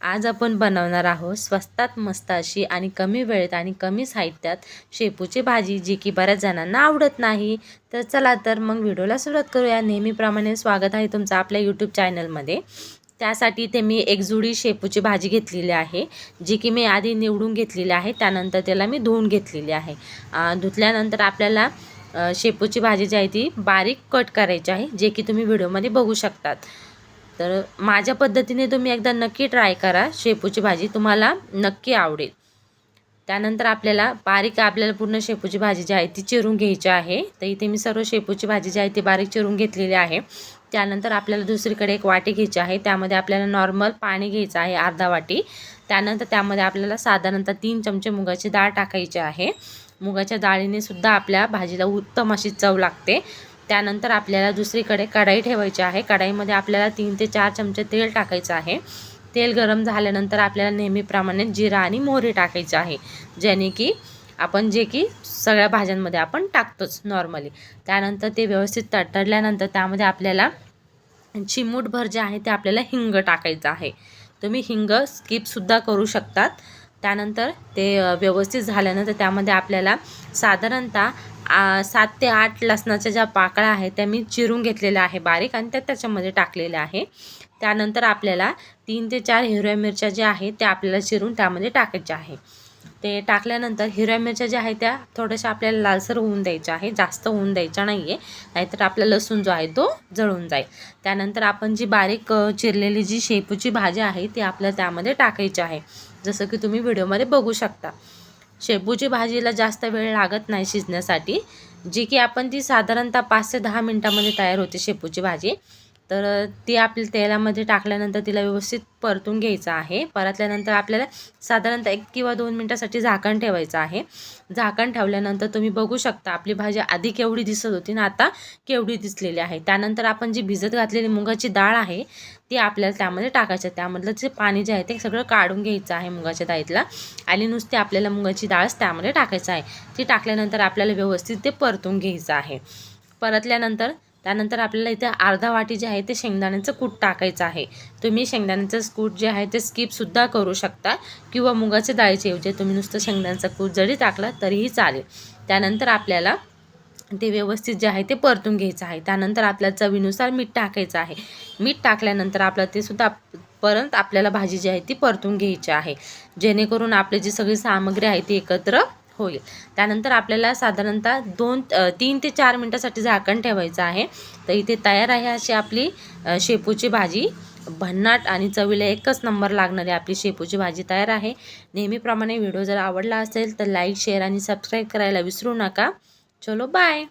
आज आपण बनवणार आहोत स्वस्तात मस्त अशी आणि कमी वेळेत आणि कमी साहित्यात शेपूची भाजी जी की बऱ्याच जणांना आवडत नाही. तर चला तर मग व्हिडिओला सुरुवात करूया. नेहमीप्रमाणे स्वागत आहे तुमचं आपल्या यूट्यूब चॅनलमध्ये त्यासाठी इथे मी एक जुडी शेपूची भाजी घेतलेली आहे जी की मी आधी निवडून घेतलेली आहे. त्यानंतर त्याला मी धुवून घेतलेली आहे. धुतल्यानंतर आपल्याला शेपूची भाजी जी आहे ती बारीक कट करायची आहे जे की तुम्ही व्हिडिओमध्ये बघू शकतात. तर माझ्या पद्धतीने तुम्ही एकदा नक्की ट्राय करा. शेपूची भाजी तुम्हाला नक्की आवडेल. त्यानंतर आपल्याला बारीक आपल्याला पूर्ण शेपूची भाजी जी आहे ती चिरून घ्यायची आहे. तर इथे मी सर्व शेपूची भाजी जी आहे ती बारीक चिरून घेतलेली आहे. त्यानंतर आपल्याला दुसरीकडे एक वाटी घ्यायची आहे. त्यामध्ये आपल्याला नॉर्मल पाणी घ्यायचं आहे अर्धा वाटी. त्यानंतर त्यामध्ये आपल्याला साधारणतः तीन चमचे मुगाची डाळ टाकायची आहे. मुगाच्या डाळीने सुद्धा आपल्या भाजीला उत्तम अशी चव लागते. त्यानंतर आपल्याला दुसरीकडे कढाई ठेवायची आहे. कढाईमध्ये आपल्याला तीन ते चार चमचे तेल टाकायचं आहे. तेल गरम झाल्यानंतर आपल्याला नेहमीप्रमाणे जिरा आणि मोहरी टाकायची आहे. ज्याने की आपण जे की सगळ्या भाज्यांमध्ये आपण टाकतोच नॉर्मली. त्यानंतर ते व्यवस्थित तडतडल्यानंतर त्यामध्ये आपल्याला चिमूटभर जे आहे ते आपल्याला हिंग टाकायचं आहे. तुम्ही हिंग स्किपसुद्धा करू शकतात. त्यानंतर ते व्यवस्थित झाल्यानंतर त्यामध्ये आपल्याला साधारणतः आ, सात ते आठ लसणाच्या ज्या पाकळ्या आहेत त्या मी चिरून घेतलेल्या आहे बारीक आणि त्या त्याच्यामध्ये टाकलेल्या आहे. त्यानंतर आपल्याला तीन ते चार हिरव्या मिरच्या ज्या आहेत त्या आपल्याला चिरून त्यामध्ये टाकायच्या आहे. ते टाकल्यानंतर हिरव्या मिरच्या ज्या आहेत त्या थोड्याशा आपल्याला लालसर होऊन द्यायच्या आहे जास्त होऊन द्यायच्या नाही आहे नाहीतर आपला लसूण जो आहे तो जळून जाईल. त्यानंतर आपण जी बारीक चिरलेली जी शेपूची भाजी आहे ती आपल्याला त्यामध्ये टाकायची आहे. जसं की तुम्ही व्हिडिओमध्ये बघू शकता. शेपूची भाजीला जास्त वेळ लागत नाही शिजण्यासाठी जी की आपण ती साधारणतः पाच ते दहा मिनटामध्ये तयार होते शेपूची भाजी. तर ती आपल्या तेलामध्ये टाकल्यानंतर तिला व्यवस्थित परतून घ्यायचं आहे. परतल्यानंतर आपल्याला साधारणतः एक किंवा दोन मिनटासाठी झाकण ठेवायचं आहे. झाकण ठेवल्यानंतर तुम्ही बघू शकता आपली भाजी आधी केवढी दिसत होती ना आता केवढी दिसलेली आहे. त्यानंतर आपण जी भिजत घातलेली मुगाची डाळ आहे ती आपल्याला त्यामध्ये टाकायचं आहे. त्यामधलं जे पाणी जे आहे ते सगळं काढून घ्यायचं आहे मुगाच्या डाळीतला. आणि नुसती आपल्याला मुगाची डाळच त्यामध्ये टाकायचं आहे. ती टाकल्यानंतर आपल्याला व्यवस्थित ते परतून घ्यायचं आहे. परतल्यानंतर त्यानंतर आपल्याला इथे अर्धा वाटी जे आहे ते शेंगदाण्याचं कूट टाकायचं आहे. तुम्ही शेंगदाण्याचं कूट जे आहे ते स्किपसुद्धा करू शकता किंवा मुगाच्या डाळीचे ऐवजी तुम्ही नुसतं शेंगदाण्याचं कूट जरी टाकला तरीही चालेल. त्यानंतर आपल्याला ते व्यवस्थित जे आहे ते परतून घ्यायचं आहे. त्यानंतर आपल्या चवीनुसार मीठ टाकायचं आहे. मीठ टाकल्यानंतर आपलं ते सुद्धा परत आपल्याला भाजी जी आहे ती परतून घ्यायची आहे. जेणेकरून आपली जी सगळी सामग्री आहे ती एकत्र होईल त्यानंतर आपल्याला साधारणतः दोन तीन ते चार मिनटासाठी झाकण ठेवायचं आहे. तर इथे तयार आहे अशी आपली शेपूची भाजी. भन्नाट आणि चवीला एकच नंबर लागणारी आपली शेपूची भाजी तयार आहे. नेहमीप्रमाणे व्हिडिओ जर आवडला असेल तर लाईक शेअर आणि सबस्क्राईब करायला विसरू नका. चलो बाय